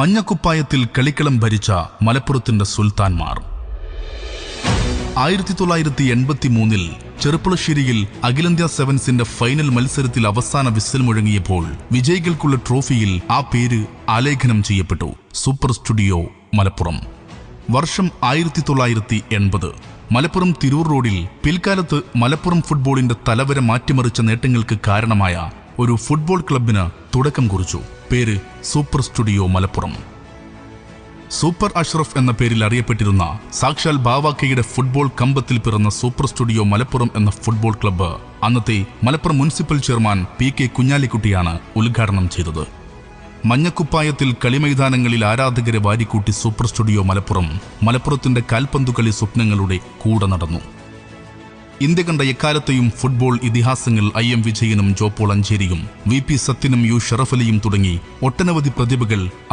മഞ്ഞക്കുപ്പായത്തിൽ കളിക്കളം ഭരിച്ച മലപ്പുറത്തിന്റെ സുൽത്താൻമാർ. ആയിരത്തി തൊള്ളായിരത്തി എൺപത്തി മൂന്നിൽ ചെറുപ്പുളശ്ശേരിയിൽ അഖിലേന്ത്യാ സെവൻസിന്റെ ഫൈനൽ മത്സരത്തിൽ അവസാന വിസിൽ മുഴങ്ങിയപ്പോൾ വിജയികൾക്കുള്ള ട്രോഫിയിൽ ആ പേര് ആലേഖനം ചെയ്യപ്പെട്ടു. Super studio Malappuram. വർഷം ആയിരത്തി തൊള്ളായിരത്തി എൺപത് മലപ്പുറം തിരൂർ റോഡിൽ പിൽക്കാലത്ത് മലപ്പുറം ഫുട്ബോളിന്റെ തലവരെ മാറ്റിമറിച്ച നേട്ടങ്ങൾക്ക് കാരണമായ ഒരു ഫുട്ബോൾ ക്ലബിന് തുടക്കം കുറിച്ചു. പേര് super studio Malappuram. Super Ashraf എന്ന പേരിൽ അറിയപ്പെട്ടിരുന്ന സാക്ഷാൽ ബാവാക്കയുടെ ഫുട്ബോൾ കമ്പത്തിൽ പിറന്ന സൂപ്പർ സ്റ്റുഡിയോ മലപ്പുറം എന്ന ഫുട്ബോൾ ക്ലബ്ബ് അന്നത്തെ Malappuram municipal chairman P K കുഞ്ഞാലിക്കുട്ടിയാണ് ഉദ്ഘാടനം ചെയ്തത്. മഞ്ഞക്കുപ്പായത്തിൽ കളിമൈതാനങ്ങളിൽ ആരാധകരെ വാരിക്കൂട്ടി സൂപ്പർ സ്റ്റുഡിയോ മലപ്പുറം മലപ്പുറത്തിന്റെ കാൽപന്തുകളി സ്വപ്നങ്ങളുടെ കൂടെ നടന്നു. ഇന്ത്യ കണ്ട എക്കാലത്തെയും ഫുട്ബോൾ ഇതിഹാസങ്ങൾ ഐ എം വിജയനും ജോപ്പോൾ അഞ്ചേരിയും. വി പി സത്യനും യു ഷറഫലിയും തുടങ്ങി ഒട്ടനവധി പ്രതിഭകൾ ആ